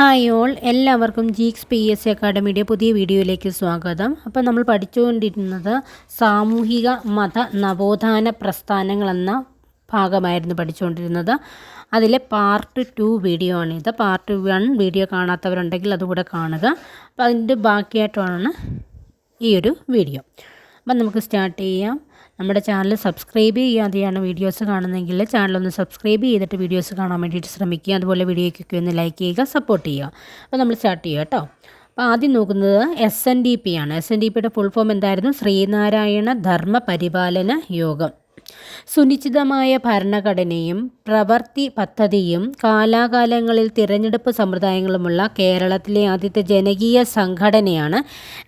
Hi all എല്ലാവർക്കും Geeks P S C അക്കാഡമിയുടെ പുതിയ വീഡിയോയിലേക്ക് സ്വാഗതം. അപ്പോൾ നമ്മൾ പഠിച്ചുകൊണ്ടിരുന്നത് സാമൂഹിക മത നവോത്ഥാന പ്രസ്ഥാനങ്ങളെന്ന ഭാഗമായിരുന്നു പഠിച്ചുകൊണ്ടിരുന്നത്. അതിലെ പാർട്ട് ടു വീഡിയോ ആണിത് പാർട്ട് വൺ വീഡിയോ കാണാത്തവരുണ്ടെങ്കിൽ അതുകൂടെ കാണുക. അപ്പോൾ അതിന്റെ ബാക്കിയായിട്ടാണ് ഈ ഒരു വീഡിയോ അപ്പം നമുക്ക് സ്റ്റാർട്ട് ചെയ്യാം. നമ്മുടെ ചാനൽ സബ്സ്ക്രൈബ് ചെയ്യാതെയാണ് വീഡിയോസ് കാണുന്നതെങ്കിൽ ചാനലൊന്ന് സബ്സ്ക്രൈബ് ചെയ്തിട്ട് വീഡിയോസ് കാണാൻ വേണ്ടിയിട്ട് ശ്രമിക്കുക. അതുപോലെ വീഡിയോയ്ക്കൊക്കെ ഒന്ന് ലൈക്ക് ചെയ്യുക സപ്പോർട്ട് ചെയ്യുക. അപ്പോൾ നമ്മൾ സ്റ്റാർട്ട് ചെയ്യുക കേട്ടോ. അപ്പോൾ ആദ്യം നോക്കുന്നത് എസ് എൻ ഡി പി ആണ്. എസ് എൻ ഡി പിയുടെ ഫുൾ ഫോം എന്തായിരുന്നു? ശ്രീനാരായണ ധർമ്മ പരിപാലന യോഗം. സുനിശ്ചിതമായ ഭരണഘടനയും പ്രവർത്തി പദ്ധതിയും കാലാകാലങ്ങളിൽ തിരഞ്ഞെടുപ്പ് സമ്പ്രദായങ്ങളുമുള്ള കേരളത്തിലെ ആദ്യത്തെ ജനകീയ സംഘടനയാണ്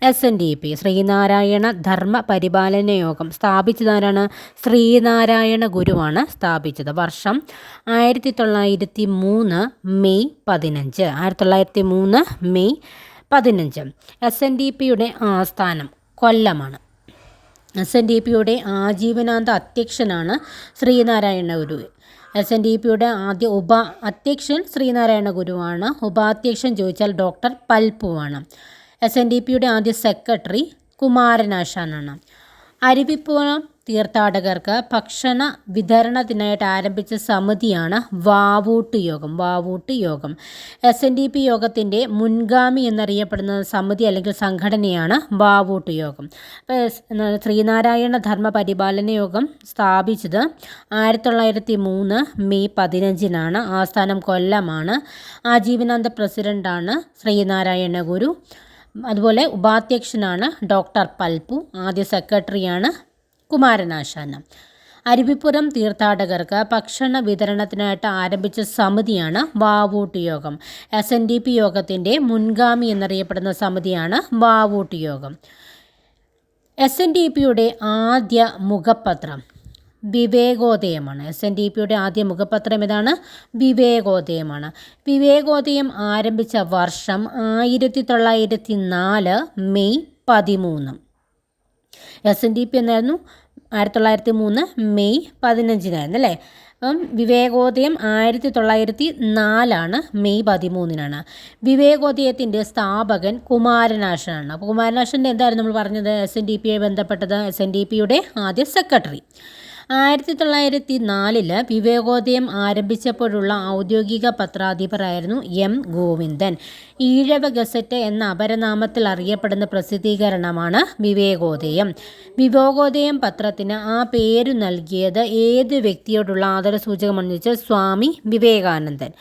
S N D P Sree Narayana Dharma Paripalana Yogam സ്ഥാപിച്ചതാരാണ്? Sreenarayana ഗുരുവാണ് സ്ഥാപിച്ചത്. വർഷം ആയിരത്തി തൊള്ളായിരത്തി മൂന്ന് മെയ് പതിനഞ്ച്. ആയിരത്തി തൊള്ളായിരത്തി മൂന്ന് മെയ് പതിനഞ്ച്. എസ് എൻ ഡി പിയുടെ ആസ്ഥാനം കൊല്ലമാണ്. എസ് എൻ ഡി പിയുടെ ആജീവനാന്ത അധ്യക്ഷനാണ് Sree Narayana Guru. S N D പിയുടെ ആദ്യ ഉപ അധ്യക്ഷൻ ശ്രീനാരായണ ഗുരുവാണ്. ഉപാധ്യക്ഷൻ ചോദിച്ചാൽ ഡോക്ടർ പൽപ്പുവാണ്. എസ് എൻ ഡി പിയുടെ ആദ്യ സെക്രട്ടറി കുമാരനാശാനാണ്. അരുവിപ്പുറം തീർത്ഥാടകർക്ക് ഭക്ഷണ വിതരണത്തിനായിട്ട് ആരംഭിച്ച സമിതിയാണ് വാവൂട്ട് യോഗം. വാവൂട്ട് യോഗം. എസ് എൻ ഡി പി യോഗത്തിന്റെ മുൻഗാമി എന്നറിയപ്പെടുന്ന സമിതി അല്ലെങ്കിൽ സംഘടനയാണ് വാവൂട്ട് യോഗം. അപ്പോൾ ശ്രീനാരായണ ധർമ്മ പരിപാലന യോഗം സ്ഥാപിച്ചത് ആയിരത്തി തൊള്ളായിരത്തി മൂന്ന് മെയ് പതിനഞ്ചിനാണ്. ആസ്ഥാനം കൊല്ലമാണ്. ആജീവനാന്ത പ്രസിഡന്റാണ് ശ്രീനാരായണ ഗുരു. അതുപോലെ ഉപാധ്യക്ഷനാണ് ഡോക്ടർ പൽപു ആദ്യ സെക്രട്ടറിയാണ് കുമാരനാശാന. അരുവിപ്പുറം തീർത്ഥാടകർക്ക് ഭക്ഷണ വിതരണത്തിനായിട്ട് ആരംഭിച്ച സമിതിയാണ് വാവൂട്ട് യോഗം. എസ് എൻ ഡി പി യോഗത്തിന്റെ മുൻഗാമി എന്നറിയപ്പെടുന്ന സമിതിയാണ് വാവൂട്ട് യോഗം. എസ് എൻ ഡി പിയുടെ ആദ്യ മുഖപത്രം വിവേകോദയമാണ്. എസ് എൻ ഡി പിയുടെ ആദ്യ മുഖപത്രം ഇതാണ് വിവേകോദയമാണ്. വിവേകോദയം ആരംഭിച്ച വർഷം ആയിരത്തി തൊള്ളായിരത്തി നാല് മെയ് പതിമൂന്ന്. എസ് എൻ ഡി പി എന്നായിരുന്നു? ആയിരത്തി തൊള്ളായിരത്തി മൂന്ന് മെയ് പതിനഞ്ചിനായിരുന്നു അല്ലേ? അപ്പം വിവേകോദയം ആയിരത്തി തൊള്ളായിരത്തി നാലാണ് മെയ് പതിമൂന്നിനാണ്. വിവേകോദയത്തിന്റെ സ്ഥാപകൻ കുമാരനാശനാണ്. അപ്പോൾ കുമാരനാശന്റെ എന്തായിരുന്നു നമ്മൾ പറഞ്ഞത്? എസ് എൻ ഡി പിയെ ബന്ധപ്പെട്ടത് എസ് എൻ ഡി പിയുടെ ആദ്യ സെക്രട്ടറി. ആയിരത്തി തൊള്ളായിരത്തി നാലിൽ വിവേകോദയം ആരംഭിച്ചപ്പോഴുള്ള ഔദ്യോഗിക പത്രാധിപരായിരുന്നു എം ഗോവിന്ദൻ. ഈഴവ ഗസറ്റ് എന്ന അപരനാമത്തിൽ അറിയപ്പെടുന്ന പ്രസിദ്ധീകരണമാണ് വിവേകോദയം. വിവേകോദയം പത്രത്തിന് ആ പേരു നൽകിയത് ഏത് വ്യക്തിയോടുള്ള ആദരസൂചകമെന്ന് സ്വാമി വിവേകാനന്ദൻ.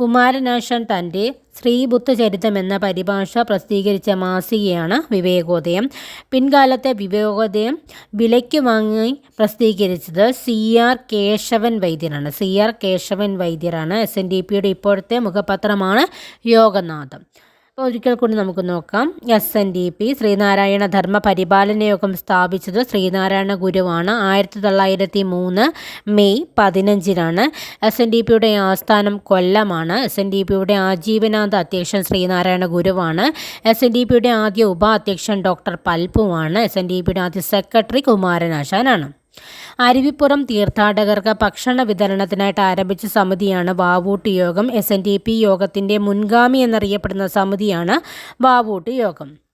കുമാരനാശൻ തന്റെ ശ്രീബുദ്ധചരിതം എന്ന പരിഭാഷ പ്രസിദ്ധീകരിച്ച മാസികയാണ് വിവേകോദയം. പിൻകാലത്തെ വിവേകോദയം വിലയ്ക്ക് വാങ്ങി പ്രസിദ്ധീകരിച്ചത് സി ആർ കേശവൻ വൈദ്യരാണ് സി ആർ കേശവൻ വൈദ്യരാണ്. എസ് എൻ ഡി പിയുടെ ഇപ്പോഴത്തെ മുഖപത്രമാണ് യോഗനാഥം. അപ്പോൾ ഒരിക്കൽ കൂടി നമുക്ക് നോക്കാം. S N D P Sree Narayana Dharma Paripalana Yogam സ്ഥാപിച്ചത് ശ്രീനാരായണ ഗുരുവാണ്. ആയിരത്തി തൊള്ളായിരത്തി മൂന്ന് മെയ് പതിനഞ്ചിനാണ്. എസ് എൻ ഡി പിയുടെ ആസ്ഥാനം കൊല്ലമാണ്. എസ് എൻ ഡി പിയുടെ ആജീവനാന്ത അധ്യക്ഷൻ ശ്രീനാരായണ ഗുരുവാണ്. എസ് എൻ ഡി പിയുടെ ആദ്യ ഉപാധ്യക്ഷൻ ഡോക്ടർ പൽപ്പുവാണ്. എസ് എൻ ഡി പിയുടെ ആദ്യ സെക്രട്ടറി കുമാരനാശാനാണ്. അരുവിപ്പുറം തീർത്ഥാടകർക്ക് ഭക്ഷണ വിതരണത്തിനായിട്ട് ആരംഭിച്ച സമിതിയാണ് വാവൂട്ട് യോഗം. എസ് യോഗത്തിന്റെ മുൻഗാമി എന്നറിയപ്പെടുന്ന സമിതിയാണ് വാവൂട്ട് യോഗം.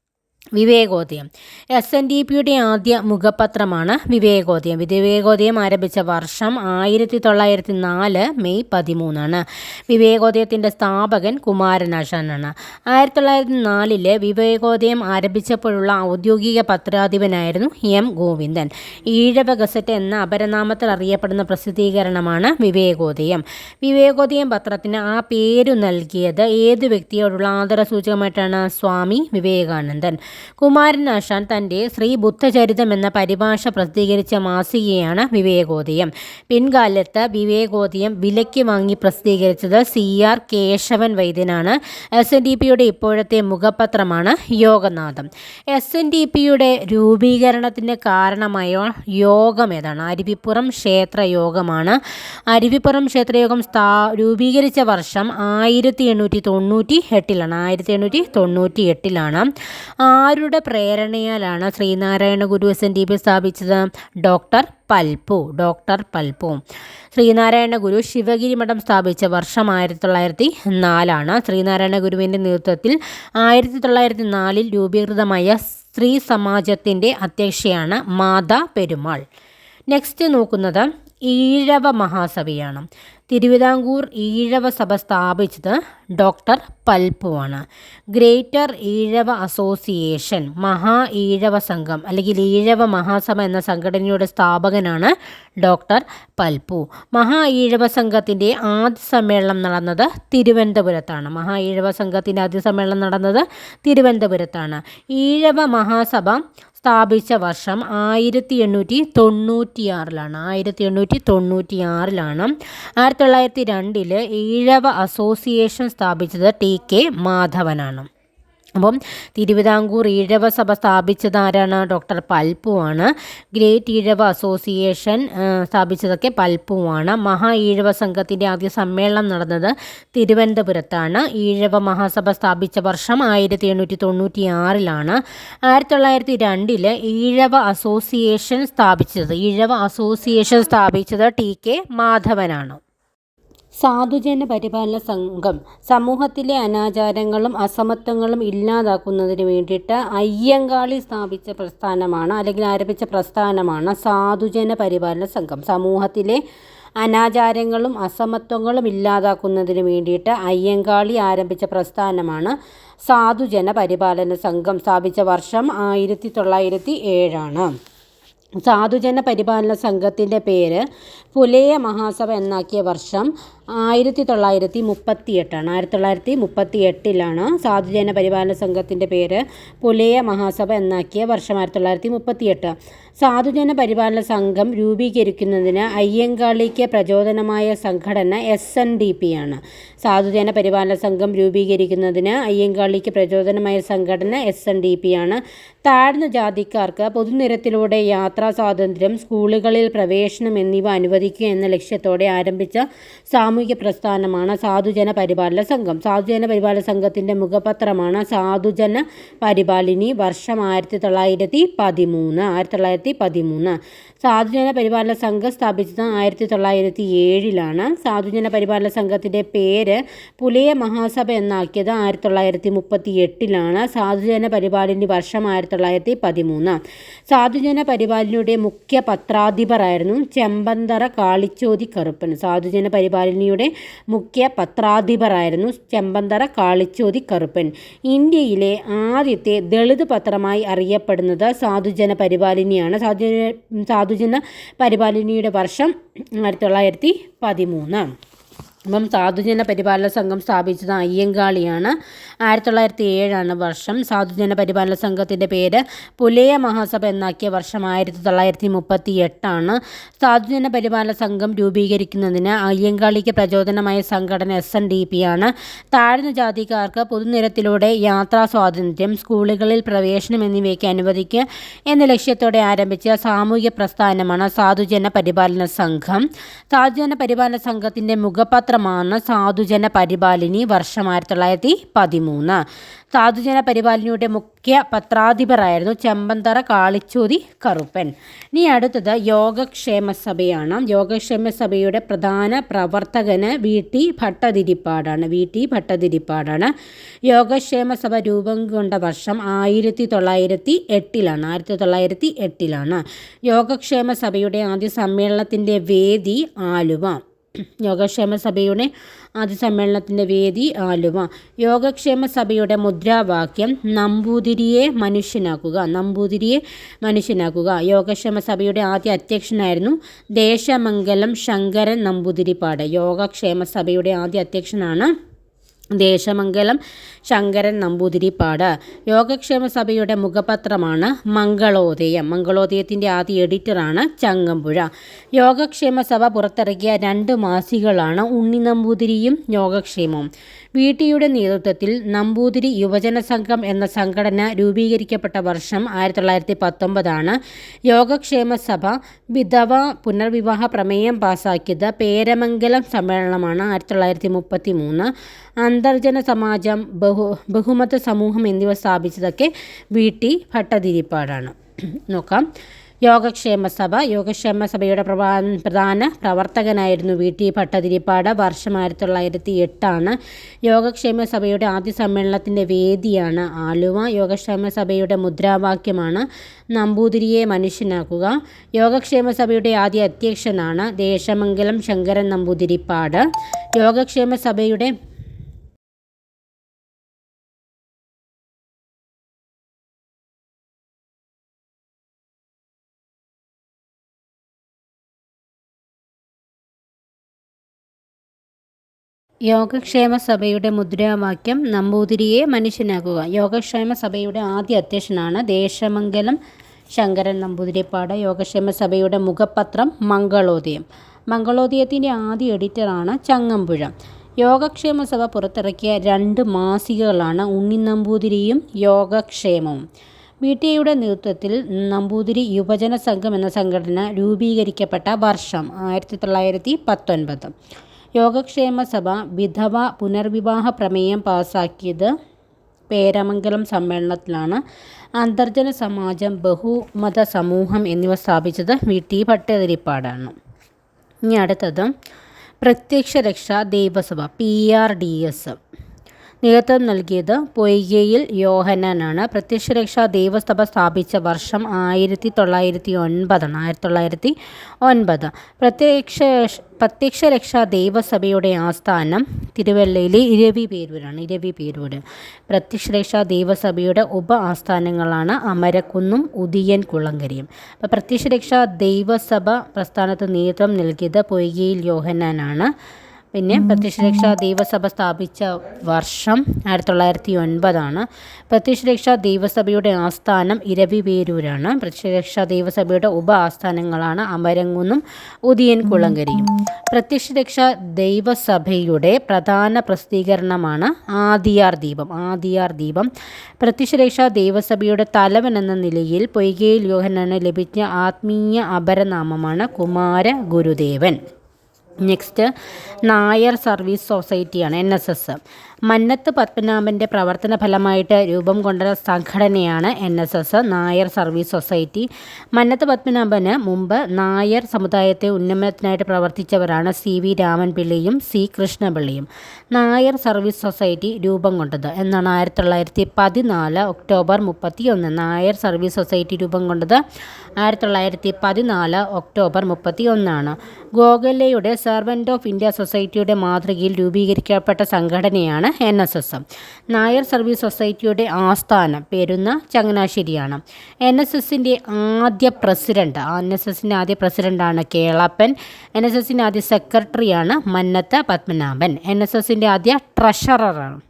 വിവേകോദയം. എസ് എൻ ഡി പിയുടെ ആദ്യ മുഖപത്രമാണ് വിവേകോദയം. വിവേകോദയം ആരംഭിച്ച വർഷം ആയിരത്തി തൊള്ളായിരത്തി നാല് മെയ് പതിമൂന്നാണ്. വിവേകോദയത്തിന്റെ സ്ഥാപകൻ കുമാരനാശാനാണ് ആയിരത്തി തൊള്ളായിരത്തി നാലിൽ വിവേകോദയം ആരംഭിച്ചപ്പോഴുള്ള ഔദ്യോഗിക പത്രാധിപനായിരുന്നു എം ഗോവിന്ദൻ. ഈഴവ ഗസറ്റ് എന്ന അപരനാമത്തിൽ അറിയപ്പെടുന്ന പ്രസിദ്ധീകരണമാണ് വിവേകോദയം. വിവേകോദയം പത്രത്തിന് ആ പേരു നൽകിയത് ഏത് വ്യക്തിയോടുള്ള ആദരസൂചകമായിട്ടാണ്? സ്വാമി വിവേകാനന്ദൻ. കുമാരനാശാൻ തന്റെ ശ്രീ ബുദ്ധചരിതം എന്ന പരിഭാഷ പ്രസിദ്ധീകരിച്ച മാസികയാണ് വിവേകോദയം. പിൻകാലത്ത് വിവേകോദയം വിലയ്ക്ക് വാങ്ങി പ്രസിദ്ധീകരിച്ചത് സി ആർ കേശവൻ വൈദ്യനാണ്. എസ് എൻ ഡി പിയുടെ ഇപ്പോഴത്തെ മുഖപത്രമാണ് യോഗനാഥം. എസ് എൻ ഡി പിയുടെ രൂപീകരണത്തിന് കാരണമായ യോഗം ഏതാണ്? അരുവിപ്പുറം ക്ഷേത്ര യോഗമാണ് അരുവിപ്പുറം ക്ഷേത്രയോഗം സ്ഥാ രൂപീകരിച്ച വർഷം ആയിരത്തി എണ്ണൂറ്റി തൊണ്ണൂറ്റി എട്ടിലാണ് ആയിരത്തി എണ്ണൂറ്റി തൊണ്ണൂറ്റി എട്ടിലാണ് ആരുടെ പ്രേരണയാലാണ് Sree Narayana Guru S N D P സ്ഥാപിച്ചത്? Doctor Palpu doctor Palpu. Sreenarayana Guru Sivagiri മഠം സ്ഥാപിച്ച വർഷം ആയിരത്തി തൊള്ളായിരത്തി നാലാണ് ശ്രീനാരായണ ഗുരുവിന്റെ നേതൃത്വത്തിൽ ആയിരത്തി തൊള്ളായിരത്തി നാലിൽ രൂപീകൃതമായ സ്ത്രീ സമാജത്തിന്റെ അധ്യക്ഷയാണ് മാതാ പെരുമാൾ. നെക്സ്റ്റ് നോക്കുന്നത് ഈഴവ മഹാസഭയാണ്. തിരുവിതാംകൂർ ഈഴവ സഭ സ്ഥാപിച്ചത് ഡോക്ടർ പൽപ്പുവാണ്. ഗ്രേറ്റർ ഈഴവ അസോസിയേഷൻ മഹാ ഈഴവ സംഘം അല്ലെങ്കിൽ ഈഴവ മഹാസഭ എന്ന സംഘടനയുടെ സ്ഥാപകനാണ് ഡോക്ടർ പൽപ്പു. മഹാ ഈഴവ സംഘത്തിന്റെ ആദ്യ സമ്മേളനം നടന്നത് തിരുവനന്തപുരത്താണ്. മഹാ ഈഴവ സംഘത്തിന്റെ ആദ്യ സമ്മേളനം നടന്നത് തിരുവനന്തപുരത്താണ്. ഈഴവ മഹാസഭ സ്ഥാപിച്ച വർഷം ആയിരത്തി എണ്ണൂറ്റി തൊണ്ണൂറ്റിയാറിലാണ് ആയിരത്തി എണ്ണൂറ്റി തൊണ്ണൂറ്റി ആറിലാണ് ആയിരത്തി തൊള്ളായിരത്തി രണ്ടിൽ ഈഴവ അസോസിയേഷൻ സ്ഥാപിച്ചത് ടി കെ മാധവനാണ്. അപ്പം തിരുവിതാംകൂർ ഈഴവ സഭ സ്ഥാപിച്ചത് ആരാണ് ഡോക്ടർ പൽപ്പുവാണ്. ഗ്രേറ്റ് ഈഴവ അസോസിയേഷൻ സ്ഥാപിച്ചതൊക്കെ പൽപ്പുവാണ്. മഹാ ഈഴവ സംഘത്തിന്റെ ആദ്യ സമ്മേളനം നടന്നത് തിരുവനന്തപുരത്താണ്. ഈഴവ മഹാസഭ സ്ഥാപിച്ച വർഷം ആയിരത്തി എണ്ണൂറ്റി തൊണ്ണൂറ്റി ആറിലാണ് ആയിരത്തി തൊള്ളായിരത്തി രണ്ടിൽ ഈഴവ അസോസിയേഷൻ സ്ഥാപിച്ചത്. ഈഴവ അസോസിയേഷൻ സ്ഥാപിച്ചത് ടി കെ മാധവനാണ്. സാധുജന പരിപാലന സംഘം സമൂഹത്തിലെ അനാചാരങ്ങളും അസമത്വങ്ങളും ഇല്ലാതാക്കുന്നതിന് വേണ്ടിയിട്ട് അയ്യങ്കാളി സ്ഥാപിച്ച പ്രസ്ഥാനമാണ് അല്ലെങ്കിൽ ആരംഭിച്ച പ്രസ്ഥാനമാണ് സാധുജന പരിപാലന സംഘം. സമൂഹത്തിലെ അനാചാരങ്ങളും അസമത്വങ്ങളും ഇല്ലാതാക്കുന്നതിന് വേണ്ടിയിട്ട് അയ്യങ്കാളി ആരംഭിച്ച പ്രസ്ഥാനമാണ് സാധുജന പരിപാലന സംഘം സ്ഥാപിച്ച വർഷം ആയിരത്തി തൊള്ളായിരത്തി ഏഴാണ് സാധുജന പരിപാലന സംഘത്തിന്റെ പേര് പുലയ മഹാസഭ എന്നാക്കിയ വർഷം ആയിരത്തി തൊള്ളായിരത്തി മുപ്പത്തി എട്ടാണ് ആയിരത്തി തൊള്ളായിരത്തി മുപ്പത്തി എട്ടിലാണ് സാധുജന പരിപാലന സംഘത്തിന്റെ പേര് പുലയ മഹാസഭ എന്നാക്കിയ വർഷം ആയിരത്തി തൊള്ളായിരത്തി മുപ്പത്തി എട്ട് സാധുജന പരിപാലന സംഘം രൂപീകരിക്കുന്നതിന് അയ്യങ്കാളിക്ക് പ്രചോദനമായ സംഘടന എസ് എൻ ഡി പി ആണ്. സാധുജന പരിപാലന സംഘം രൂപീകരിക്കുന്നതിന് അയ്യങ്കാളിക്ക് പ്രചോദനമായ സംഘടന എസ് എൻ ഡി പി ആണ്. താഴ്ന്ന ജാതിക്കാർക്ക് പൊതുനിരത്തിലൂടെ യാത്രാ സ്വാതന്ത്ര്യം സ്കൂളുകളിൽ പ്രവേശനം എന്നിവ അനുവദിക്കുക എന്ന ലക്ഷ്യത്തോടെ ആരംഭിച്ച സാമൂഹിക പ്രസ്ഥാനമാണ് സാധുജന പരിപാലന സംഘം. സാധുജന പരിപാലന സംഘത്തിന്റെ മുഖപത്രമാണ് സാധുജന പരിപാലിനി വർഷം ആയിരത്തി തൊള്ളായിരത്തി പതിമൂന്ന്. ആയിരത്തി തൊള്ളായിരത്തി പതിമൂന്ന്. സാധുജന പരിപാലന സംഘം സ്ഥാപിച്ചത് ആയിരത്തി തൊള്ളായിരത്തി ഏഴിലാണ്. സാധുജന പരിപാലന സംഘത്തിന്റെ പേര് പുലയ മഹാസഭ എന്നാക്കിയത് ആയിരത്തി തൊള്ളായിരത്തി മുപ്പത്തി എട്ടിലാണ് സാധുജന പരിപാലിന്റെ വർഷം ആയിരത്തി തൊള്ളായിരത്തി പതിമൂന്ന്. സാധുജന പരിപാലനയുടെ മുഖ്യ പത്രാധിപരായിരുന്നു ചെമ്പന്തറ കാളിച്ചോതി കറുപ്പൻ. സാധുജന പരിപാലനയുടെ മുഖ്യ പത്രാധിപരായിരുന്നു ചെമ്പന്തറ കാളിച്ചോതി കറുപ്പൻ. ഇന്ത്യയിലെ ആദ്യത്തെ ദളിത് പത്രമായി അറിയപ്പെടുന്നത് സാധുജന പരിപാലിനിയാണ്. സാധുജന സാധുജന പരിപാലിനിയുടെ വർഷം ആയിരത്തി തൊള്ളായിരത്തി പതിമൂന്ന്. അപ്പം സാധുജന പരിപാലന സംഘം സ്ഥാപിച്ചത് അയ്യങ്കാളിയാണ്. ആയിരത്തി തൊള്ളായിരത്തി ഏഴാണ് വർഷം. സാധുജന പരിപാലന സംഘത്തിന്റെ പേര് പുലയ മഹാസഭ എന്നാക്കിയ വർഷം ആയിരത്തി തൊള്ളായിരത്തി മുപ്പത്തി എട്ടാണ് സാധുജന പരിപാലന സംഘം രൂപീകരിക്കുന്നതിന് അയ്യങ്കാളിക്ക് പ്രചോദനമായ സംഘടന എസ് എൻ ഡി പി ആണ് താഴ്ന്ന ജാതിക്കാർക്ക് പൊതുനിരത്തിലൂടെ യാത്രാ സ്വാതന്ത്ര്യം സ്കൂളുകളിൽ പ്രവേശനം എന്നിവയ്ക്ക് അനുവദിക്കുക എന്ന ലക്ഷ്യത്തോടെ ആരംഭിച്ച സാമൂഹ്യ പ്രസ്ഥാനമാണ് സാധുജന പരിപാലന സംഘം. സാധുജന പരിപാലന സംഘത്തിന്റെ മുഖപത്രം മാത്രമാണ് സാധുജന പരിപാലിനി വർഷം ആയിരത്തി തൊള്ളായിരത്തി പതിമൂന്ന് സാധുജന പരിപാലിനിയുടെ മുഖ്യ പത്രാധിപരായിരുന്നു ചെമ്പന്തറ കാളിച്ചൂരി കറുപ്പൻ. ഇനി അടുത്തത് യോഗക്ഷേമ സഭയാണ്. യോഗക്ഷേമ സഭയുടെ പ്രധാന പ്രവർത്തകന് വി ടി ഭട്ടതിരിപ്പാടാണ്. വി ടി ഭട്ടതിരിപ്പാടാണ്. യോഗക്ഷേമ സഭ രൂപം കൊണ്ട വർഷം ആയിരത്തി തൊള്ളായിരത്തി എട്ടിലാണ് ആയിരത്തി തൊള്ളായിരത്തി എട്ടിലാണ് യോഗക്ഷേമ സഭയുടെ ആദ്യ സമ്മേളനത്തിന്റെ വേദി ആലുവ. യോഗക്ഷേമ സഭയുടെ ആദ്യ സമ്മേളനത്തിന്റെ വേദി ആലുവ. യോഗക്ഷേമ സഭയുടെ മുദ്രാവാക്യം നമ്പൂതിരിയെ മനുഷ്യനാക്കുക നമ്പൂതിരിയെ മനുഷ്യനാക്കുക. യോഗക്ഷേമ സഭയുടെ ആദ്യ അധ്യക്ഷനായിരുന്നു ദേശമംഗലം ശങ്കരൻ നമ്പൂതിരിപ്പാട്. യോഗക്ഷേമ സഭയുടെ ആദ്യ അധ്യക്ഷനാണ് ദേശമംഗലം ശങ്കരൻ നമ്പൂതിരിപ്പാട് യോഗക്ഷേമ സഭയുടെ മുഖപത്രമാണ് മംഗളോദയം. മംഗളോദയത്തിന്റെ ആദ്യ എഡിറ്ററാണ് ചങ്ങമ്പുഴ. യോഗക്ഷേമ സഭ പുറത്തിറക്കിയ രണ്ട് മാസികളാണ് ഉണ്ണി നമ്പൂതിരിയും യോഗക്ഷേമവും. വി ടിയുടെ നേതൃത്വത്തിൽ നമ്പൂതിരി യുവജന സംഘം എന്ന സംഘടന രൂപീകരിക്കപ്പെട്ട വർഷം ആയിരത്തി തൊള്ളായിരത്തി പത്തൊമ്പതാണ് യോഗക്ഷേമ സഭ വിധവ പുനർവിവാഹ പ്രമേയം പാസാക്കിയത് പേരമംഗലം സമ്മേളനമാണ് ആയിരത്തി തൊള്ളായിരത്തി മുപ്പത്തി മൂന്ന് അന്തർജന സമാജം ബഹു ബഹുമത സമൂഹം എന്നിവ സ്ഥാപിച്ചതൊക്കെ വി ടി ഭട്ടതിരിപ്പാടാണ്. നോക്കാം. യോഗക്ഷേമ സഭ. യോഗക്ഷേമ സഭയുടെ പ്രധാന പ്രവർത്തകനായിരുന്നു വി ടി ഭട്ടതിരിപ്പാട്. വർഷം ആയിരത്തി തൊള്ളായിരത്തി എട്ടാണ് യോഗക്ഷേമ സഭയുടെ ആദ്യ സമ്മേളനത്തിന്റെ വേദിയാണ് ആലുവ. യോഗക്ഷേമ സഭയുടെ മുദ്രാവാക്യമാണ് നമ്പൂതിരിയെ മനുഷ്യനാക്കുക. യോഗക്ഷേമ സഭയുടെ ആദ്യ അധ്യക്ഷനാണ് ദേശമംഗലം ശങ്കരൻ നമ്പൂതിരിപ്പാട്. യോഗക്ഷേമ സഭയുടെ യോഗക്ഷേമ സഭയുടെ മുദ്രാവാക്യം നമ്പൂതിരിയെ മനുഷ്യനാക്കുക. യോഗക്ഷേമ സഭയുടെ ആദ്യ അധ്യക്ഷനാണ് ദേശമംഗലം ശങ്കരൻ നമ്പൂതിരിപ്പാട്. യോഗക്ഷേമ സഭയുടെ മുഖപത്രം മംഗളോദയം. മംഗളോദയത്തിന്റെ ആദ്യ എഡിറ്ററാണ് ചങ്ങമ്പുഴ. യോഗക്ഷേമ സഭ പുറത്തിറക്കിയ രണ്ട് മാസികകളാണ് ഉണ്ണി നമ്പൂതിരിയും യോഗക്ഷേമവും. B T. എയുടെ നേതൃത്വത്തിൽ നമ്പൂതിരി യുവജന സംഘം എന്ന സംഘടന രൂപീകരിക്കപ്പെട്ട വർഷം ആയിരത്തി തൊള്ളായിരത്തി പത്തൊൻപത്. യോഗക്ഷേമ സഭ വിധവ പുനർവിവാഹ പ്രമേയം പാസാക്കിയത് പേരമംഗലം സമ്മേളനത്തിലാണ്. അന്തർജന സമാജം ബഹുമത സമൂഹം എന്നിവ സ്ഥാപിച്ചത് വി. ടി. ഭട്ടതിരിപ്പാടാണ് ഇനി അടുത്തത്. പ്രത്യക്ഷ രക്ഷാ ദൈവസഭ പി. ആർ. ഡി. എസ്. നേതൃത്വം നൽകിയത് പൊയ്കയിൽ യോഹനാനാണ് പ്രത്യക്ഷരക്ഷാ ദൈവസഭ സ്ഥാപിച്ച വർഷം ആയിരത്തി തൊള്ളായിരത്തി ഒൻപതാണ് ആയിരത്തി തൊള്ളായിരത്തി ഒൻപത് പ്രത്യക്ഷ പ്രത്യക്ഷരക്ഷാ ദൈവസഭയുടെ ആസ്ഥാനം തിരുവല്ലയിലെ ഇരവി പേരൂരാണ് ഇരവി പേരൂര് പ്രത്യക്ഷരക്ഷാ ദൈവസഭയുടെ ഉപ ആസ്ഥാനങ്ങളാണ് അമരക്കുന്നും ഉദിയൻ കുളങ്കരിയും. അപ്പോൾ പ്രത്യക്ഷരക്ഷാ ദൈവസഭ പ്രസ്ഥാനത്ത് നേതൃത്വം നൽകിയത് പൊയ്കയിൽ യോഹനാനാണ് പിന്നെ പ്രത്യക്ഷരക്ഷാ ദൈവസഭ സ്ഥാപിച്ച വർഷം ആയിരത്തി തൊള്ളായിരത്തി ഒൻപതാണ് പ്രത്യക്ഷരക്ഷാ ദൈവസഭയുടെ ആസ്ഥാനം ഇരവിപേരൂരാണ് പ്രത്യക്ഷരക്ഷാ ദൈവസഭയുടെ ഉപ ആസ്ഥാനങ്ങളാണ് അമരങ്കുന്നും ഉദിയൻ കുളങ്കരിയും. പ്രത്യക്ഷരക്ഷാ ദൈവസഭയുടെ പ്രധാന പ്രസിദ്ധീകരണമാണ് ആദിയാർ ദീപം. ആദിയാർ ദീപം പ്രത്യക്ഷരക്ഷാ ദൈവസഭയുടെ തലവൻ എന്ന നിലയിൽ പൊയ്കയിൽ യോഹനാണ് ലഭിച്ച ആത്മീയ അപരനാമമാണ് കുമാര ഗുരുദേവൻ. നെക്സ്റ്റ് നായർ സർവീസ് സൊസൈറ്റിയാണ് എൻ എസ് എസ് മന്നത്ത് പത്മനാഭന്റെ പ്രവർത്തന ഫലമായിട്ട് രൂപം കൊണ്ട സംഘടനയാണ് N S S Nair service society. Mannath പത്മനാഭന് മുമ്പ് നായർ സമുദായത്തെ ഉന്നമനത്തിനായിട്ട് പ്രവർത്തിച്ചവരാണ് സി വി രാമൻപിള്ളിയും സി കൃഷ്ണപിള്ളിയും. നായർ സർവീസ് സൊസൈറ്റി രൂപം കൊണ്ടത് എന്നാണ് ആയിരത്തി തൊള്ളായിരത്തി പതിനാല് ഒക്ടോബർ മുപ്പത്തി ഒന്ന് നായർ സർവീസ് സൊസൈറ്റി രൂപം കൊണ്ടത് ആയിരത്തി തൊള്ളായിരത്തി പതിനാല് ഒക്ടോബർ മുപ്പത്തി ഒന്നാണ് ഗോഖലെയുടെ സെർവന്റ് ഓഫ് ഇന്ത്യ സൊസൈറ്റിയുടെ മാതൃകയിൽ രൂപീകരിക്കപ്പെട്ട സംഘടനയാണ് N S S Nair service സൊസൈറ്റിയുടെ ആസ്ഥാനം പേരുന്ന ചങ്ങനാശ്ശേരിയാണ്. എൻ എസ് എസിന്റെ ആദ്യ പ്രസിഡന്റ് എൻ എസ് എസിന്റെ ആദ്യ പ്രസിഡന്റാണ് കേളപ്പൻ. എൻ എസ് എസിന്റെ ആദ്യ സെക്രട്ടറിയാണ് മന്നത്ത് പത്മനാഭൻ. എൻ എസ് എസിന്റെ ആദ്യ ട്രഷററാണ്.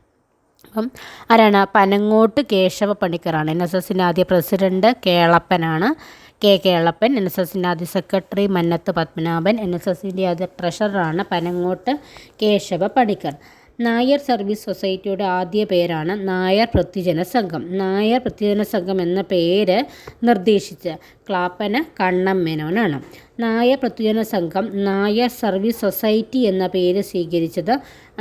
അപ്പം ആരാണ്? പനങ്ങോട്ട് കേശവ പണിക്കറാണ് എൻ എസ് എസിന്റെ ആദ്യ പ്രസിഡന്റ് കേളപ്പനാണ്. കെ കേളപ്പൻ എൻ എസ് എസിന്റെ ആദ്യ secretary Mannath Padmanabhan N S എസിന്റെ ആദ്യ ട്രഷററാണ് പനങ്ങോട്ട് കേശവ പണിക്കർ. നായർ സർവീസ് സൊസൈറ്റിയുടെ ആദ്യ പേരാണ് നായർ പ്രത്യജന സംഘം. നായർ പ്രത്യജന സംഘം എന്ന പേര് നിർദ്ദേശിച്ച ക്ലാപ്പന കണ്ണം മേനോനാണ്. നായർ പ്രത്യജന സംഘം നായർ സർവീസ് സൊസൈറ്റി എന്ന പേര് സ്വീകരിച്ചത്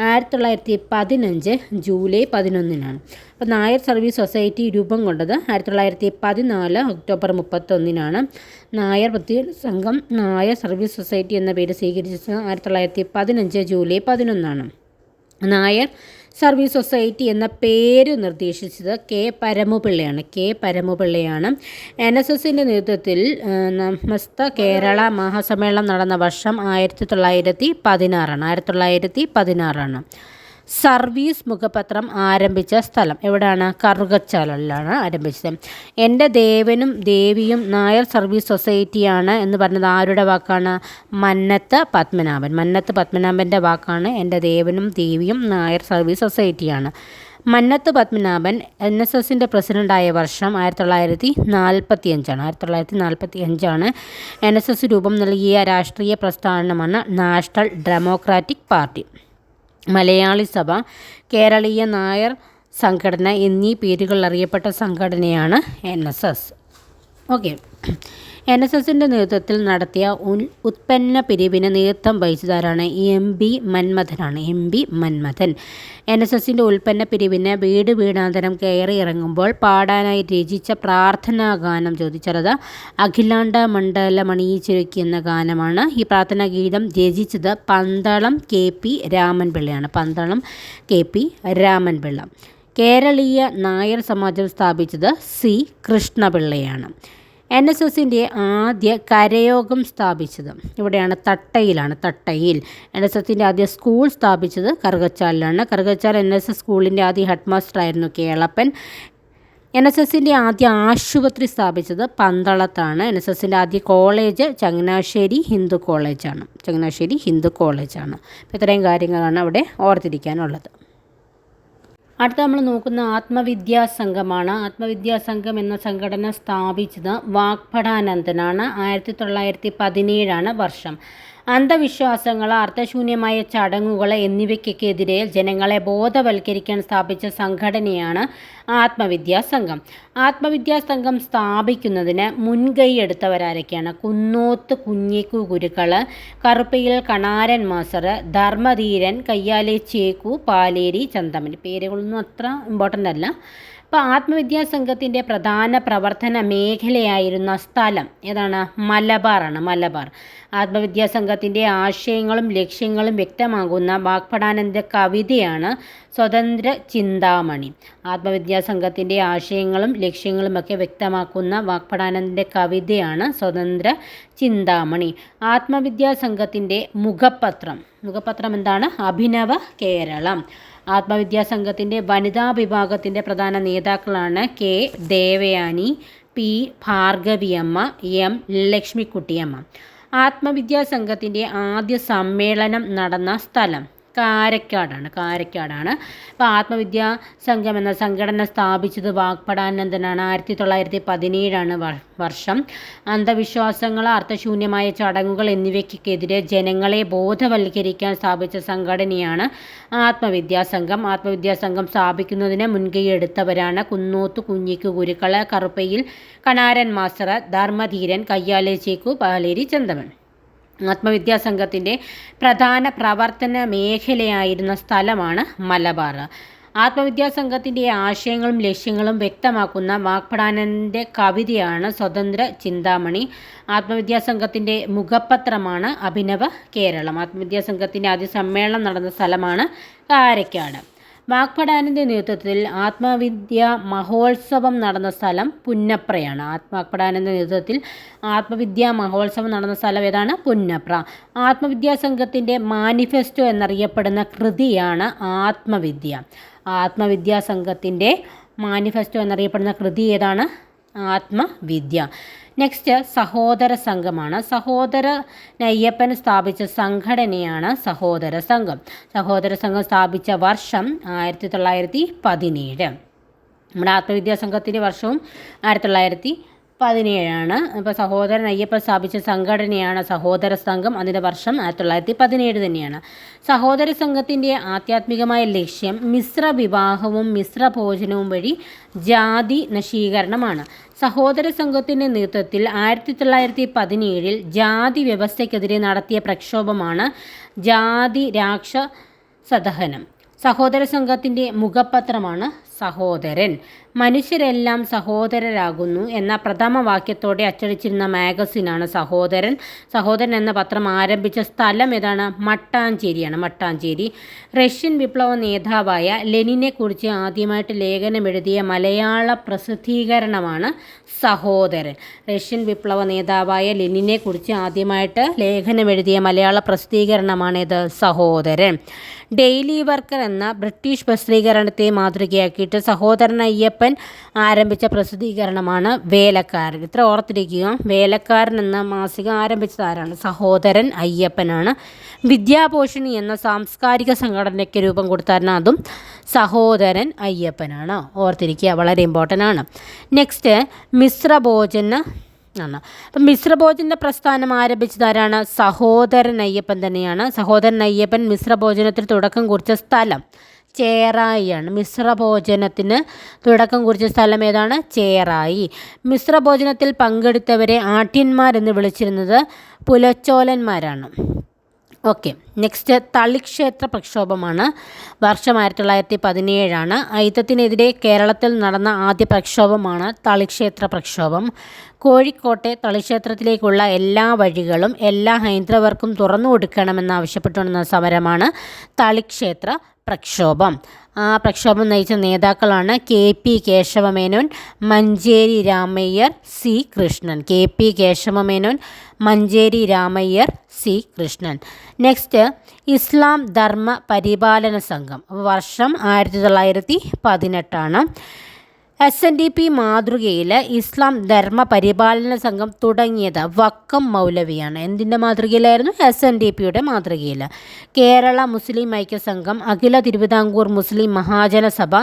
ആയിരത്തി തൊള്ളായിരത്തി പതിനഞ്ച് ജൂലൈ പതിനൊന്നിനാണ്. അപ്പോൾ നായർ സർവീസ് സൊസൈറ്റി രൂപം കൊണ്ടത് ആയിരത്തി തൊള്ളായിരത്തി പതിനാല് ഒക്ടോബർ മുപ്പത്തൊന്നിനാണ്. നായർ പ്രത്യജന സംഘം നായർ സർവീസ് സൊസൈറ്റി എന്ന പേര് സ്വീകരിച്ചത് ആയിരത്തി തൊള്ളായിരത്തി പതിനഞ്ച് ജൂലൈ പതിനൊന്നാണ്. നായർ സർവീസ് സൊസൈറ്റി എന്ന പേര് നിർദ്ദേശിച്ചത് കെ പരമുപിള്ളയാണ്. കെ പരമുപിള്ളയാണ്. എൻ എസ് എസിന്റെ നേതൃത്വത്തിൽ നമസ്ത കേരള മഹാസമ്മേളനം നടന്ന വർഷം ആയിരത്തി തൊള്ളായിരത്തി പതിനാറാണ്. ആയിരത്തി തൊള്ളായിരത്തി പതിനാറാണ്. സർവീസ് മുഖപത്രം ആരംഭിച്ച സ്ഥലം. എവിടെയാണ്? കറുകച്ചാലിലാണ് ആരംഭിച്ചത്. എന്റെ ദേവനും ദേവിയും നായർ സർവീസ് സൊസൈറ്റിയാണ് എന്ന് പറഞ്ഞത് ആരുടെ വാക്കാണ്? മന്നത്ത് പത്മനാഭൻ. മന്നത്ത് പത്മനാഭന്റെ വാക്കാണ് എന്റെ ദേവനും ദേവിയും നായർ സർവീസ് സൊസൈറ്റിയാണ്. മന്നത്ത് പത്മനാഭൻ എൻ എസ് എസിന്റെ പ്രസിഡന്റായ വർഷം ആയിരത്തി തൊള്ളായിരത്തി നാൽപ്പത്തി അഞ്ചാണ് ആയിരത്തി തൊള്ളായിരത്തി നാൽപ്പത്തി അഞ്ചാണ് എൻ എസ് എസ് രൂപം നൽകിയ രാഷ്ട്രീയ പ്രസ്ഥാനമാണ് നാഷണൽ ഡെമോക്രാറ്റിക് പാർട്ടി. മലയാളി സഭ കേരളീയ നായർ സംഘടന എന്നീ പേരുകളിൽ അറിയപ്പെട്ട സംഘടനയാണ് N S S. Okay. N S എസിന്റെ നേതൃത്വത്തിൽ നടത്തിയ ഉൽ ഉത്പന്ന പിരിവിന് നേതൃത്വം വഹിച്ചതാരാണ് M B മന്മഥനാണ്. M B Manmadhan. N S എസിന്റെ ഉൽപ്പന്ന പിരിവിന് വീട് വീടാന്തരം കയറി ഇറങ്ങുമ്പോൾ പാടാനായി രചിച്ച പ്രാർത്ഥനാ ഗാനം ചോദിച്ചത് അഖിലാണ്ട മണ്ഡലമണിയിച്ചൊരുക്കി എന്ന ഗാനമാണ്. ഈ പ്രാർത്ഥനാ ഗീതം രചിച്ചത് Pandalam K P രാമൻപിള്ളയാണ്. Pandalam K P Ramanpilla. കേരളീയ നായർ സമാജം സ്ഥാപിച്ചത് സി കൃഷ്ണപിള്ളയാണ്. എൻ എസ് എസിന്റെ ആദ്യ കരയോഗം സ്ഥാപിച്ചത്. ഇവിടെയാണ് തട്ടയിലാണ് തട്ടയിൽ. എൻ എസ് എസിന്റെ ആദ്യ സ്കൂൾ സ്ഥാപിച്ചത് കറുകച്ചാലിലാണ്. കറുകച്ചാൽ എൻ എസ് എസ് സ്കൂളിന്റെ ആദ്യ ഹെഡ് മാസ്റ്റർ ആയിരുന്നു കേളപ്പൻ. എൻ എസ് എസിന്റെ ആദ്യ ആശുപത്രി സ്ഥാപിച്ചത് പന്തളത്താണ്. എൻ എസ് എസിന്റെ ആദ്യ കോളേജ് ചങ്ങനാശ്ശേരി ഹിന്ദു കോളേജാണ്. ചങ്ങനാശ്ശേരി ഹിന്ദു കോളേജാണ്. ഇത്രയും കാര്യങ്ങളാണ് അവിടെ ഓർത്തിരിക്കാനുള്ളത്. അടുത്ത നമ്മൾ നോക്കുന്ന ആത്മവിദ്യാ സംഘമാണ് ആത്മവിദ്യാ സംഘം എന്ന സംഘടന സ്ഥാപിച്ചത് വാഗ്ഭടാനന്ദനാണ് ആയിരത്തി തൊള്ളായിരത്തി പതിനേഴാണ് വർഷം. അന്ധവിശ്വാസങ്ങൾ അർത്ഥശൂന്യമായ ചടങ്ങുകൾ എന്നിവയ്ക്കെതിരെ ജനങ്ങളെ ബോധവൽക്കരിക്കാൻ സ്ഥാപിച്ച സംഘടനയാണ് ആത്മവിദ്യാ സംഘം. ആത്മവിദ്യാ സംഘം സ്ഥാപിക്കുന്നതിന് മുൻകൈ എടുത്തവരാരൊക്കെയാണ്? കുന്നോത്ത് കുഞ്ഞിക്കു ഗുരുക്കൾ കറുപ്പയിൽ കണാരൻ മാസർ ധർമ്മധീരൻ കയ്യാലെ ചേക്കു പാലേരി ചന്തമൻ പേരുകളൊന്നും അത്ര ഇമ്പോർട്ടന്റ് അല്ല. അപ്പോൾ ആത്മവിദ്യാ സംഘത്തിന്റെ പ്രധാന പ്രവർത്തന മേഖലയായിരുന്ന സ്ഥലം ഏതാണ്? മലബാറാണ് മലബാർ. ആത്മവിദ്യാ സംഘത്തിന്റെ ആശയങ്ങളും ലക്ഷ്യങ്ങളും വ്യക്തമാകുന്ന വാഗ്ഭടാനന്ദ കവിതയാണ് സ്വതന്ത്ര ചിന്താമണി. ആത്മവിദ്യാ സംഘത്തിന്റെ ആശയങ്ങളും ലക്ഷ്യങ്ങളുമൊക്കെ വ്യക്തമാക്കുന്ന വാക്പടാനന്ദന്റെ കവിതയാണ് സ്വതന്ത്ര ചിന്താമണി. ആത്മവിദ്യാ സംഘത്തിന്റെ മുഖപത്രം. മുഖപത്രം എന്താണ്? അഭിനവ കേരളം. ആത്മവിദ്യാ സംഘത്തിന്റെ വനിതാ വിഭാഗത്തിന്റെ പ്രധാന നേതാക്കളാണ് K Devayani P Bhargaviamma M Lakshmikuttyamma. Atmavidya സംഘത്തിന്റെ ആദ്യ സമ്മേളനം നടന്ന സ്ഥലം. കാരക്കാടാണ് കാരക്കാടാണ്. അപ്പോൾ ആത്മവിദ്യാ സംഘം എന്ന സംഘടന സ്ഥാപിച്ചത് വാഗ്പടാനന്ദനാണ് ആയിരത്തി തൊള്ളായിരത്തി പതിനേഴാണ് വർഷം. അന്ധവിശ്വാസങ്ങൾ അർത്ഥശൂന്യമായ ചടങ്ങുകൾ എന്നിവയ്ക്കെതിരെ ജനങ്ങളെ ബോധവൽക്കരിക്കാൻ സ്ഥാപിച്ച സംഘടനയാണ് ആത്മവിദ്യാ സംഘം. ആത്മവിദ്യാ സംഘം സ്ഥാപിക്കുന്നതിന് മുൻകൈ എടുത്തവരാണ് കുന്നോത്ത് കുഞ്ഞിക്ക് ഗുരുക്കള കറുപ്പയിൽ കണാരൻ മാസ്റ്റർ ധർമ്മധീരൻ കയ്യാലെ ചേക്കു പാലേരി ചന്തമൻ. ആത്മവിദ്യാ സംഘത്തിന്റെ പ്രധാന പ്രവർത്തന മേഖലയായിരുന്ന സ്ഥലമാണ് മലബാർ. ആത്മവിദ്യാ സംഘത്തിന്റെ ആശയങ്ങളും ലക്ഷ്യങ്ങളും വ്യക്തമാക്കുന്ന വാഗ്പടാനന്റെ കവിതയാണ് സ്വതന്ത്ര ചിന്താമണി. ആത്മവിദ്യാ സംഘത്തിന്റെ മുഖപത്രമാണ് അഭിനവ കേരളം. ആത്മവിദ്യാ സംഘത്തിന്റെ ആദ്യ സമ്മേളനം നടന്ന സ്ഥലമാണ് കാരക്കാട്. വാഗ്ഭടാനന്റെ നേതൃത്വത്തിൽ ആത്മവിദ്യ മഹോത്സവം നടന്ന സ്ഥലം പുന്നപ്രയാണ്. ആത്മാക്പടാനിന്റെ നേതൃത്വത്തിൽ ആത്മവിദ്യ മഹോത്സവം നടന്ന സ്ഥലം ഏതാണ്? പുന്നപ്ര. ആത്മവിദ്യാ സംഘത്തിന്റെ മാനിഫെസ്റ്റോ എന്നറിയപ്പെടുന്ന കൃതിയാണ് ആത്മവിദ്യ. ആത്മവിദ്യാ സംഘത്തിന്റെ മാനിഫെസ്റ്റോ എന്നറിയപ്പെടുന്ന കൃതി ഏതാണ്? ആത്മവിദ്യ. നെക്സ്റ്റ് സഹോദര സംഘമാണ്. സഹോദര നയ്യപ്പൻ സ്ഥാപിച്ച സംഘടനയാണ് സഹോദര സംഘം. സഹോദര സംഘം സ്ഥാപിച്ച വർഷം ആയിരത്തി തൊള്ളായിരത്തി പതിനേഴ് നമ്മുടെ ആത്മവിദ്യാ സംഘത്തിന്റെ വർഷവും ആയിരത്തി തൊള്ളായിരത്തി പതിനേഴാണ് അപ്പോൾ സഹോദരൻ അയ്യപ്പൻ സ്ഥാപിച്ച സംഘടനയാണ് സഹോദര സംഘം. അതിന്റെ വർഷം ആയിരത്തി തൊള്ളായിരത്തി പതിനേഴ് തന്നെയാണ്. സഹോദര സംഘത്തിന്റെ ആധ്യാത്മികമായ ലക്ഷ്യം മിശ്ര വിവാഹവും മിശ്ര ഭോജനവും വഴി ജാതി നശീകരണമാണ്. സഹോദര സംഘത്തിന്റെ നേതൃത്വത്തിൽ ആയിരത്തി തൊള്ളായിരത്തി പതിനേഴിൽ ജാതി വ്യവസ്ഥയ്ക്കെതിരെ നടത്തിയ പ്രക്ഷോഭമാണ് ജാതി രാക്ഷ സദഹനം. സഹോദര സംഘത്തിന്റെ മുഖപത്രമാണ് സഹോദരൻ. മനുഷ്യരെല്ലാം സഹോദരരാകുന്നു എന്ന പ്രഥമ വാക്യത്തോടെ അച്ചടിച്ചിരുന്ന മാഗസിനാണ് സഹോദരൻ. സഹോദരൻ എന്ന പത്രം ആരംഭിച്ച സ്ഥലം ഏതാണ്? മട്ടാഞ്ചേരിയാണ്. മട്ടാഞ്ചേരി. റഷ്യൻ വിപ്ലവ നേതാവായ ലെനിനെക്കുറിച്ച് ആദ്യമായിട്ട് ലേഖനം എഴുതിയ മലയാള പ്രസിദ്ധീകരണമാണ് സഹോദരൻ. റഷ്യൻ വിപ്ലവ നേതാവായ ലെനിനെക്കുറിച്ച് ആദ്യമായിട്ട് ലേഖനം എഴുതിയ മലയാള പ്രസിദ്ധീകരണമാണിത് സഹോദരൻ. ഡെയിലി വർക്കർ എന്ന ബ്രിട്ടീഷ് പ്രസിദ്ധീകരണത്തെ മാതൃകയാക്കിയിട്ട് സഹോദരൻ അയ്യപ്പൻ ആരംഭിച്ച പ്രസിദ്ധീകരണമാണ് വേലക്കാരൻ. ഇത്ര ഓർത്തിരിക്കുക. വേലക്കാരൻ എന്ന മാസിക ആരംഭിച്ചത് ആരാണ്? സഹോദരൻ അയ്യപ്പനാണ്. വിദ്യാഭൂഷണി എന്ന സാംസ്കാരിക സംഘടനയ്ക്ക് രൂപം കൊടുത്താൽ അതും സഹോദരൻ അയ്യപ്പനാണ്. ഓർത്തിരിക്കുക. വളരെ ഇമ്പോർട്ടന്റ് ആണ്. നെക്സ്റ്റ് മിശ്രഭോജന ആണ്. അപ്പം മിശ്രഭോജന്റെ പ്രസ്ഥാനം ആരംഭിച്ചതാരാണ് സഹോദരൻ അയ്യപ്പൻ തന്നെയാണ്. സഹോദരൻ അയ്യപ്പൻ മിശ്രഭോജനത്തിൽ തുടക്കം കുറിച്ച സ്ഥലം. ചേറായിയാണ് മിശ്രഭോജനത്തിന് തുടക്കം കുറിച്ച സ്ഥലം ഏതാണ്? ചേറായി മിശ്രഭോജനത്തിൽ പങ്കെടുത്തവരെ ആട്യന്മാരെന്ന് വിളിച്ചിരുന്നത് പുലച്ചോലന്മാരാണ്. Okay next തളിക്ഷേത്ര പ്രക്ഷോഭമാണ്. വർഷം ആയിരത്തി തൊള്ളായിരത്തി പതിനേഴാണ് അയിത്തത്തിനെതിരെ കേരളത്തിൽ നടന്ന ആദ്യ പ്രക്ഷോഭമാണ് തളിക്ഷേത്ര പ്രക്ഷോഭം. കോഴിക്കോട്ടെ തളിക്ഷേത്രത്തിലേക്കുള്ള എല്ലാ വഴികളും എല്ലാ ഹൈന്ദവർക്കും തുറന്നു കൊടുക്കണമെന്നാവശ്യപ്പെട്ടുകൊണ്ടുന്ന സമരമാണ് തളിക്ഷേത്ര പ്രക്ഷോഭം. ആ പ്രക്ഷോഭം നയിച്ച നേതാക്കളാണ് K P Kesava Menon Manjeri Ramayyar C Krishnan. K P Kesava Menon Manjeri Ramayyar C Krishnan. Next Islam Dharma Paripalana Sangham. വർഷം ആയിരത്തി തൊള്ളായിരത്തി പതിനെട്ടാണ്. എസ് എൻ ഡി പി മാതൃകയിൽ ഇസ്ലാം ധർമ്മ പരിപാലന സംഘം തുടങ്ങിയത് വക്കം മൗലവിയാണ്. എന്തിന്റെ മാതൃകയിലായിരുന്നു? എസ് എൻ ഡി പിയുടെ മാതൃകയിൽ കേരള മുസ്ലിം ഐക്യസംഘം അഖില തിരുവിതാംകൂർ മുസ്ലിം മഹാജന സഭ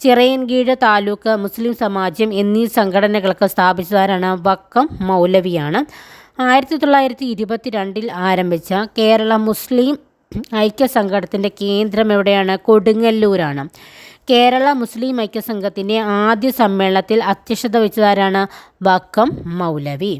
ചിറയൻകീഴ് താലൂക്ക് മുസ്ലിം സമാജം എന്നീ സംഘടനകളൊക്കെ സ്ഥാപിച്ചതാരാണ് വക്കം മൗലവിയാണ്. ആയിരത്തി തൊള്ളായിരത്തി ഇരുപത്തി രണ്ടിൽ ആരംഭിച്ച കേരള മുസ്ലിം ഐക്യ സംഘടനത്തിന്റെ കേന്ദ്രം എവിടെയാണ്? കൊടുങ്ങല്ലൂരാണ്. കേരള മുസ്ലിം ഐക്യസംഘത്തിന്റെ ആദ്യ സമ്മേളനത്തിൽ അധ്യക്ഷത വഹിച്ചതാരാണ് വക്കം മൗലവി.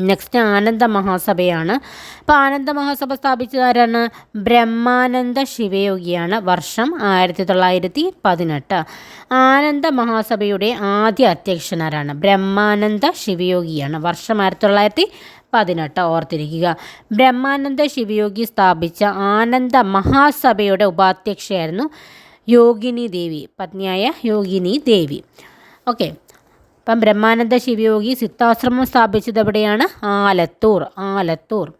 നെക്സ്റ്റ് ആനന്ദ മഹാസഭയാണ്. അപ്പോൾ ആനന്ദ മഹാസഭ സ്ഥാപിച്ചതാരാണ്? ബ്രഹ്മാനന്ദ ശിവയോഗിയാണ് വർഷം ആയിരത്തി തൊള്ളായിരത്തി പതിനെട്ട് ആനന്ദ മഹാസഭയുടെ ആദ്യ അധ്യക്ഷനാരാണ്. ബ്രഹ്മാനന്ദ ശിവയോഗിയാണ് വർഷം ആയിരത്തി തൊള്ളായിരത്തി പതിനെട്ട് ഓർത്തിരിക്കുക. ബ്രഹ്മാനന്ദ ശിവയോഗി സ്ഥാപിച്ച ആനന്ദ മഹാസഭയുടെ ഉപാധ്യക്ഷയായിരുന്നു യോഗിനി ദേവി. പത്നിയായ യോഗിനി ദേവി. ഓക്കെ. അപ്പം ബ്രഹ്മാനന്ദ ശിവയോഗി സിദ്ധാശ്രമം സ്ഥാപിച്ചത് എവിടെയാണ് ആലത്തൂർ ആലത്തൂർ.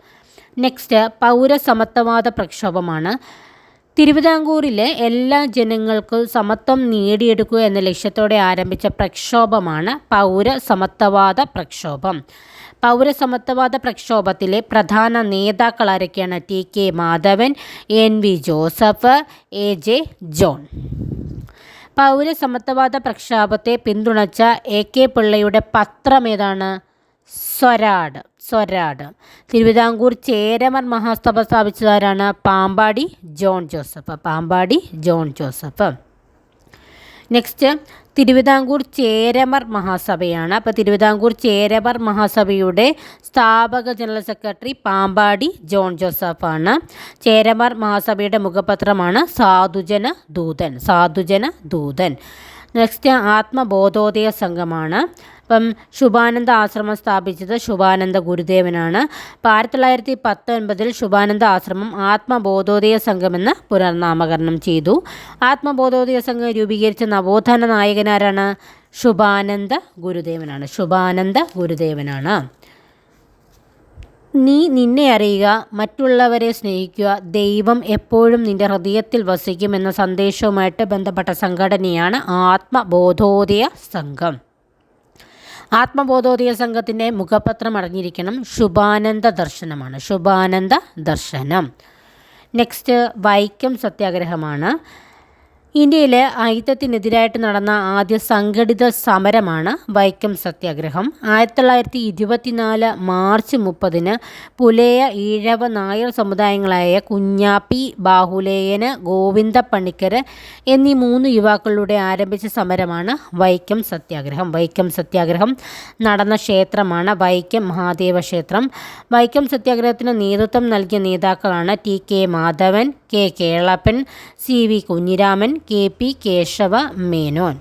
നെക്സ്റ്റ് പൗരസമത്വവാദ പ്രക്ഷോഭമാണ്. തിരുവിതാംകൂറിലെ എല്ലാ ജനങ്ങൾക്കും സമത്വം നേടിയെടുക്കുക എന്ന ലക്ഷ്യത്തോടെ ആരംഭിച്ച പ്രക്ഷോഭമാണ് പൗരസമത്വവാദ പ്രക്ഷോഭം. പൗരസമത്വവാദ പ്രക്ഷോഭത്തിലെ പ്രധാന നേതാക്കൾ ആരൊക്കെയാണ്? T K Madhavan N V Joseph A J John. പൗരസമത്വവാദ പ്രക്ഷാപത്തെ പിന്തുണച്ച എ കെ പിള്ളയുടെ പത്രം ഏതാണ്? സ്വരാട്. സ്വരാട്. തിരുവിതാംകൂർ ചേരമൻ മഹാസഭ സ്ഥാപിച്ചതാരാണ്? Pampady John Joseph. Pampady John Joseph. Next Thiruvithamkoor Cheramar മഹാസഭയാണ് അപ്പോൾ തിരുവിതാംകൂർ ചേരമർ മഹാസഭയുടെ സ്ഥാപക ജനറൽ സെക്രട്ടറി പാമ്പാടി ജോൺ ജോസഫാണ് ചേരമർ മഹാസഭയുടെ മുഖപത്രമാണ് സാധുജന ദൂതൻ സാധുജന ദൂതൻ നെക്സ്റ്റ് ആത്മബോധോദയ സംഘമാണ് അപ്പം ശുഭാനന്ദ ആശ്രമം സ്ഥാപിച്ചത് ശുഭാനന്ദ ഗുരുദേവനാണ്. ഇപ്പം ആയിരത്തി തൊള്ളായിരത്തി പത്തൊൻപതിൽ ശുഭാനന്ദ ആശ്രമം ആത്മബോധോദയ സംഘമെന്ന് പുനർനാമകരണം ചെയ്തു. ആത്മബോധോദയ സംഘം രൂപീകരിച്ച നവോത്ഥാന നായകനാരാണ് ശുഭാനന്ദ ഗുരുദേവനാണ്. ശുഭാനന്ദ ഗുരുദേവനാണ്. നീ നിന്നെ അറിയുക മറ്റുള്ളവരെ സ്നേഹിക്കുക ദൈവം എപ്പോഴും നിന്റെ ഹൃദയത്തിൽ വസിക്കുമെന്ന സന്ദേശവുമായിട്ട് ബന്ധപ്പെട്ട സംഘടനയാണ് ആത്മബോധോദയ സംഘം. ആത്മബോധോദയ സംഘത്തിന്റെ മുഖപത്രം അറിഞ്ഞിരിക്കണം ശുഭാനന്ദ ദർശനമാണ്. ശുഭാനന്ദ ദർശനം. നെക്സ്റ്റ് വൈക്കം സത്യാഗ്രഹമാണ്. ഇന്ത്യയിൽ അയിത്തത്തിനെതിരായിട്ട് നടന്ന ആദ്യ സംഘടിത സമരമാണ് വൈക്കം സത്യാഗ്രഹം. ആയിരത്തി തൊള്ളായിരത്തി ഇരുപത്തിനാല് മാർച്ച് മുപ്പതിന് പുലയ ഈഴവ നായർ സമുദായങ്ങളായ കുഞ്ഞാപ്പി ബാഹുലേയന് ഗോവിന്ദ പണിക്കർ എന്നീ മൂന്ന് യുവാക്കളുടെ ആരംഭിച്ച സമരമാണ് വൈക്കം സത്യാഗ്രഹം. വൈക്കം സത്യാഗ്രഹം നടന്ന ക്ഷേത്രമാണ് വൈക്കം മഹാദേവ ക്ഷേത്രം. വൈക്കം സത്യാഗ്രഹത്തിന് നേതൃത്വം നൽകിയ നേതാക്കളാണ് T K Madhavan K Kelappan C V Kunhiraman K P Kesava Menon.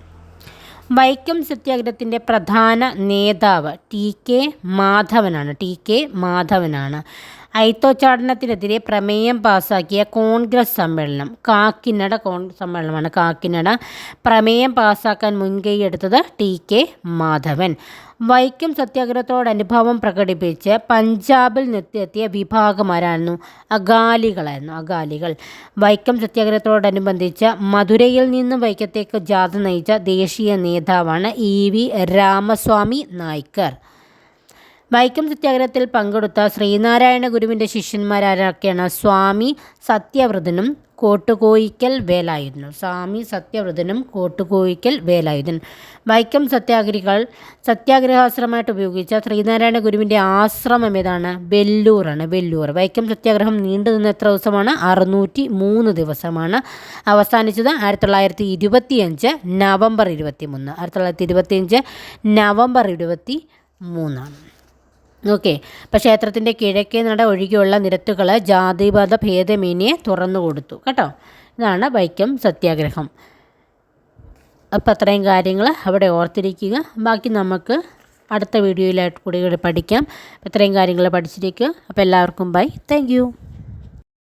Vaikom സത്യാഗ്രഹത്തിന്റെ പ്രധാന നേതാവ് ടി കെ മാധവനാണ്. ടി കെ മാധവനാണ്. ഐത്തോച്ചാടനത്തിനെതിരെ പ്രമേയം പാസാക്കിയ കോൺഗ്രസ് സമ്മേളനം കാക്കിനട കോൺ സമ്മേളനമാണ് കാക്കിനട. പ്രമേയം പാസാക്കാൻ മുൻകൈയെടുത്തത് ടി കെ മാധവൻ. വൈക്കം സത്യാഗ്രഹത്തോടനുഭവം പ്രകടിപ്പിച്ച് പഞ്ചാബിൽ നിന്നെത്തിയ വിഭാഗമാരായിരുന്നു അകാലികളായിരുന്നു. അകാലികൾ. വൈക്കം സത്യാഗ്രഹത്തോടനുബന്ധിച്ച് മധുരയിൽ നിന്നും വൈക്കത്തേക്ക് ജാഥ നയിച്ച ദേശീയ നേതാവാണ് ഇ വി രാമസ്വാമി നായ്ക്കർ. വൈക്കം സത്യാഗ്രഹത്തിൽ പങ്കെടുത്ത ശ്രീനാരായണ ഗുരുവിന്റെ ശിഷ്യന്മാരാരൊക്കെയാണ് സ്വാമി സത്യവ്രതനും കോട്ടുകോയിക്കൽ വേലായുധനും സ്വാമി സത്യവ്രതനും കോട്ടുകോയിക്കൽ വേലായുധൻ. വൈക്കം സത്യാഗ്രഹികൾ സത്യാഗ്രഹാശ്രമമായിട്ട് ഉപയോഗിച്ച ശ്രീനാരായണ ഗുരുവിന്റെ ആശ്രമം ഏതാണ്? വെല്ലൂറാണ് വെല്ലൂർ. വൈക്കം സത്യാഗ്രഹം നീണ്ടു നിന്ന് എത്ര ദിവസമാണ്? അറുന്നൂറ്റി മൂന്ന് ദിവസമാണ്. അവസാനിച്ചത് ആയിരത്തി തൊള്ളായിരത്തി ഇരുപത്തിയഞ്ച് നവംബർ ഇരുപത്തി മൂന്ന് ആയിരത്തി തൊള്ളായിരത്തി ഇരുപത്തിയഞ്ച് നവംബർ ഇരുപത്തി മൂന്നാണ് ഓക്കെ അപ്പോൾ ക്ഷേത്രത്തിന്റെ കിഴക്കേ നട ഒഴികെയുള്ള നിരത്തുകൾ ജാതിപത ഭേദമേനിയെ തുറന്നു കൊടുത്തു. കേട്ടോ? ഇതാണ് വൈക്കം സത്യാഗ്രഹം. അപ്പോൾ അത്രയും കാര്യങ്ങൾ അവിടെ ഓർത്തിരിക്കുക. ബാക്കി നമുക്ക് അടുത്ത വീഡിയോയിലായിട്ട് കൂടി പഠിക്കാം. ഇത്രയും കാര്യങ്ങൾ പഠിച്ചിരിക്കുക. അപ്പോൾ എല്ലാവർക്കും ബൈ. താങ്ക്